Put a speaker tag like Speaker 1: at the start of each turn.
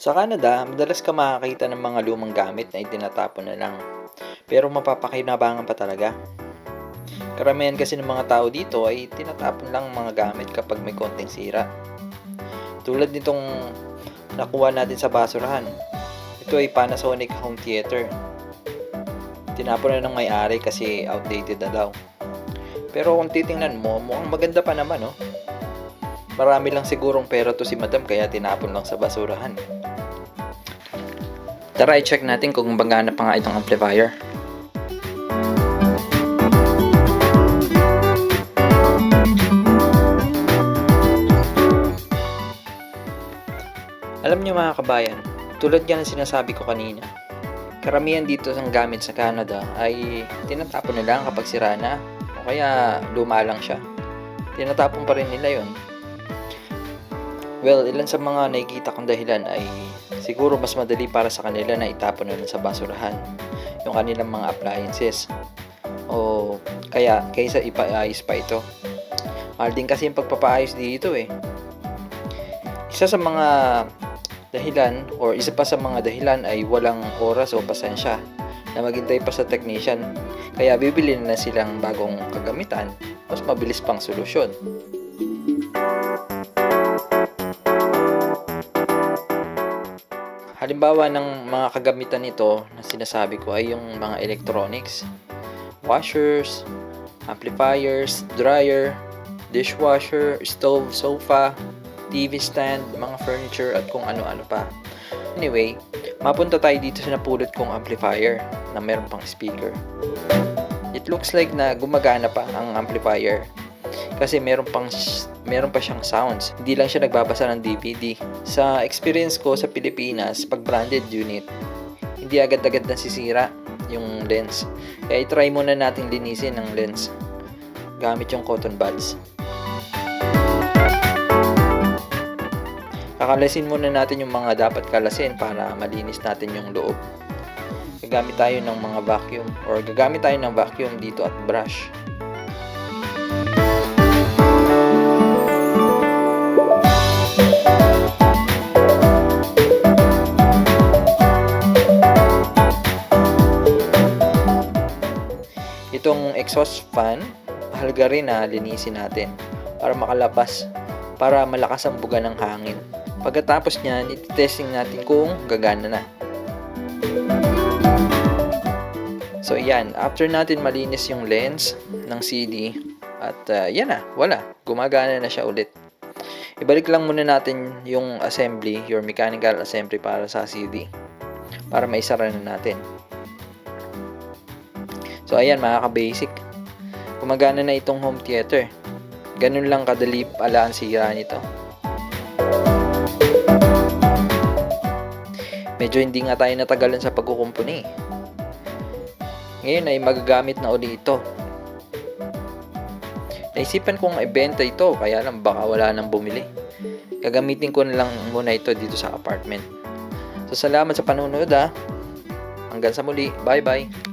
Speaker 1: Sa Canada, madalas ka makakita ng mga lumang gamit na itinatapon na lang. Pero mapapakinabangan pa talaga. Karamihan kasi ng mga tao dito ay tinatapon lang ang mga gamit kapag may konting sira. Tulad nitong nakuha natin sa basurahan. Ito ay Panasonic home theater. Tinapon na ng may-ari kasi outdated na daw. Pero kung titingnan mo, mukhang maganda pa naman, no? Marami lang sigurong pera to si madam kaya tinapon lang sa basurahan. Tara, i-check natin kung magana pa nga itong amplifier. Alam niyo mga kabayan, tulad yan ang sinasabi ko kanina, karamihan dito ng gamit sa Canada ay tinatapon nila kapag sira na o kaya luma lang siya. Tinatapon pa rin nila yon. Well, ilan sa mga nakikita kong dahilan ay siguro mas madali para sa kanila na itapon na lang sa basurahan yung kanilang mga appliances. O kaya kaysa ipaayos pa ito. Mahal din kasi yung pagpapaayos dito eh. Isa sa mga dahilan or isa pa sa mga dahilan ay walang oras o pasensya na maghintay pa sa technician. Kaya bibili na silang bagong kagamitan, mas mabilis pang solusyon. Halimbawa ng mga kagamitan nito na sinasabi ko ay yung mga electronics, washers, amplifiers, dryer, dishwasher, stove, sofa, TV stand, mga furniture at kung ano-ano pa. Anyway, mapunta tayo dito sa napulot kong amplifier na meron pang speaker. It looks like na gumagana pa ang amplifier kasi meron pang meron pa siyang sounds. Hindi lang siya nagbabasa ng DVD. Sa experience ko sa Pilipinas, pag branded unit, hindi agad-agad nasisira yung lens. Kaya i-try muna natin linisin ng lens gamit yung cotton buds. Kakalasin muna natin yung mga dapat kalasin para malinis natin yung loob. Gagamit tayo ng mga vacuum or gagamit tayo ng vacuum dito at brush. Exhaust fan, mahalaga rin na linisin natin para makalabas, para malakas ang buga ng hangin. Pagkatapos niyan, iti-testing natin kung gagana na. So yan, after natin malinis yung lens ng CD, at uh, yan na, wala, gumagana na siya ulit. Ibalik lang muna natin yung assembly, your mechanical assembly para sa CD, para maisara na natin. So ayan mga ka-basic. Gumagana na itong home theater. Ganun lang kadali pala ang sira nito. Medyo hindi nga tayo natagalan sa pagkukumpuni. Ngayon ay magagamit na uli ito. Naisipan kong ibenta ito kaya lang baka wala nang bumili. Gagamitin ko na lang muna ito dito sa apartment. So salamat sa panonood ha. Hanggang sa muli. Bye bye.